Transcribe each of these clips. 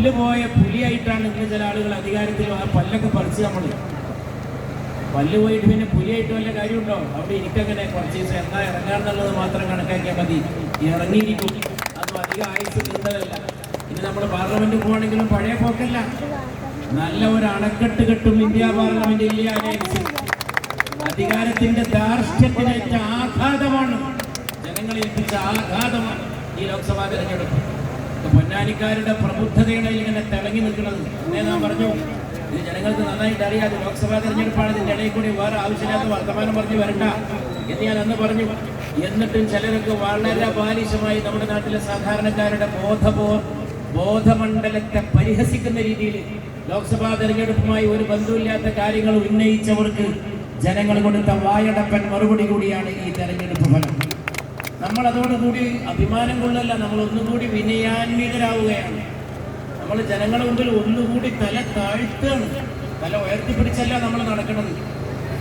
പല്ല് പോയ പുലിയായിട്ടാണ് ഇന്ന് ചില ആളുകൾ അധികാരത്തിൽ ആ പല്ലൊക്കെ പറിച്ച് നമ്മൾ പല്ല് പോയിട്ട് പിന്നെ പുലിയായിട്ട് വല്ല കാര്യമുണ്ടോ? അവിടെ ഇരിക്കങ്ങനെ കുറച്ച് ദിവസം എന്താ ഇറങ്ങാന്നുള്ളത് മാത്രം കണക്കാക്കിയാൽ മതി. ഇറങ്ങിയിരിക്കും. അതും അധികം ആയുസ് നിന്നതല്ല. ഇനി നമ്മൾ പാർലമെന്റ് പോകണമെങ്കിലും പഴയ പോക്കല്ല. നല്ല ഒരു അണക്കെട്ട് കെട്ടും ഇന്ത്യ പാർലമെന്റ് ഇല്ല അധികാരത്തിന്റെ ധാർഷ്ട്യത്തിനേറ്റ ആഘാതമാണ്. ജനങ്ങളെ ഏൽപ്പിച്ച ആഘാതമാണ് ഈ ലോക്സഭാ തെരഞ്ഞെടുപ്പ്. പൊന്നാനിക്കാരുടെ പ്രബുദ്ധതയുടെ ഇങ്ങനെ തിളങ്ങി നിൽക്കുന്നത്. എന്നേ നാം പറഞ്ഞു ഇത് ജനങ്ങൾക്ക് നന്നായിട്ട് അറിയാതെ ലോക്സഭാ തെരഞ്ഞെടുപ്പാണ് ഇതിന്റെ ഇടയിൽ കൂടി വേറെ ആവശ്യമില്ലാത്ത വർത്തമാനം പറഞ്ഞു വരണ്ട. എന്ന് ഞാൻ അന്ന് പറഞ്ഞു. എന്നിട്ടും ചിലരൊക്കെ വളരെ ബാലിശമായി നമ്മുടെ നാട്ടിലെ സാധാരണക്കാരുടെ ബോധബോ ബോധമണ്ഡലത്തെ പരിഹസിക്കുന്ന രീതിയിൽ ലോക്സഭാ തെരഞ്ഞെടുപ്പുമായി ഒരു ബന്ധമില്ലാത്ത കാര്യങ്ങൾ ഉന്നയിച്ചവർക്ക് ജനങ്ങൾ കൊടുത്ത വായടപ്പൻ മറുപടി കൂടിയാണ് ഈ തെരഞ്ഞെടുപ്പ് ഫലം. നമ്മൾ അതോടുകൂടി അഭിമാനം കൊള്ളല്ല നമ്മൾ ഒന്നുകൂടി വിനയാന്വിതരാവുകയാണ്. നമ്മൾ ജനങ്ങളുടെ മുമ്പിൽ ഒന്നുകൂടി തല താഴ്ത്തുകയാണ്. തല ഉയർത്തിപ്പിടിച്ചല്ല നമ്മൾ നടക്കുന്നത്.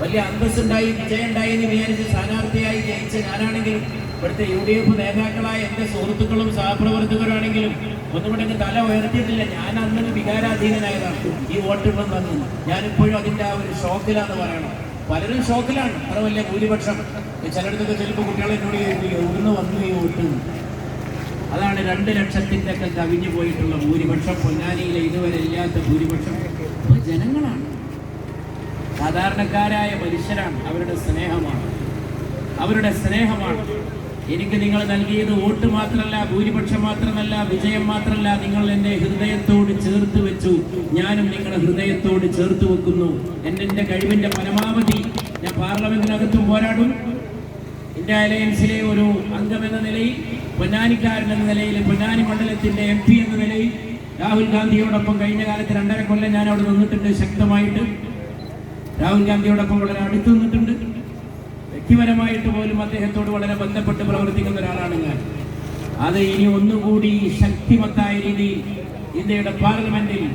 വലിയ അന്തസ്സുണ്ടായി വിജയമുണ്ടായി എന്ന് വിചാരിച്ച് സ്ഥാനാർത്ഥിയായി ജയിച്ച ഞാനാണെങ്കിലും ഇവിടുത്തെ യു ഡി എഫ് നേതാക്കളായ എന്റെ സുഹൃത്തുക്കളും സഹപ്രവർത്തകരാണെങ്കിലും ഒന്നുകൂടെ എന്റെ തല ഉയർത്തിയിട്ടില്ല. ഞാൻ അന്നും വികാരാധീനനായതാണ്. ഈ വോട്ടുകൾ വന്നു. ഞാനിപ്പോഴും അതിന്റെ ആ ഒരു ഷോക്കിലാന്ന് പറയണം. പലരും ഷോക്കിലാണ്. അത്ര വലിയ ഭൂരിപക്ഷം. ചിലയിടത്തൊക്കെ ചിലപ്പോൾ കുട്ടികളെ എന്നോട് ചോദിക്കും ഒന്ന് വന്നു വോട്ട് അതാണ് രണ്ട് ലക്ഷത്തിന്റെ ഒക്കെ കവിഞ്ഞു പോയിട്ടുള്ള ഭൂരിപക്ഷം. പൊന്നാനിയിലെ ഇതുവരെ ഇല്ലാത്ത ഭൂരിപക്ഷം ജനങ്ങളാണ്. സാധാരണക്കാരായ മനുഷ്യരാണ് അവരുടെ സ്നേഹമാണ്. അവരുടെ സ്നേഹമാണ്. എനിക്ക് നിങ്ങൾ നൽകിയത് വോട്ട് മാത്രമല്ല ഭൂരിപക്ഷം മാത്രമല്ല വിജയം മാത്രമല്ല. നിങ്ങൾ എന്നെ ഹൃദയത്തോട് ചേർത്ത് വെച്ചു. ഞാനും നിങ്ങളുടെ ഹൃദയത്തോട് ചേർത്ത് വെക്കുന്നു. എന്റെ എന്റെ കഴിവിന്റെ പരമാവധി ഞാൻ പാർലമെന്റിനകത്തും പോരാടും. ഇന്ത്യ അലയൻസിലെ ഒരു അംഗം എന്ന നിലയിൽ പൊന്നാനിക്കാരൻ എന്ന നിലയിൽ പൊന്നാനി മണ്ഡലത്തിന്റെ എം പി എന്ന നിലയിൽ രാഹുൽ ഗാന്ധിയോടൊപ്പം കഴിഞ്ഞ കാലത്ത് രണ്ടര കൊല്ലം ഞാൻ അവിടെ നിന്നിട്ടുണ്ട് ശക്തമായിട്ട്. രാഹുൽ ഗാന്ധിയോടൊപ്പം വളരെ അടുത്ത് നിന്നിട്ടുണ്ട്. വ്യക്തിപരമായിട്ട് പോലും അദ്ദേഹത്തോട് വളരെ ബന്ധപ്പെട്ട് പ്രവർത്തിക്കുന്ന ഒരാളാണ് ഞാൻ. അത് ഇനി ഒന്നുകൂടി ശക്തിമത്തായ രീതിയിൽ ഇന്ത്യയുടെ പാർലമെന്റിൽ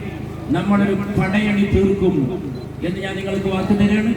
നമ്മളൊരു പടയണി തീർക്കും എന്ന് ഞാൻ നിങ്ങൾക്ക് വാക്ക് തരാണ്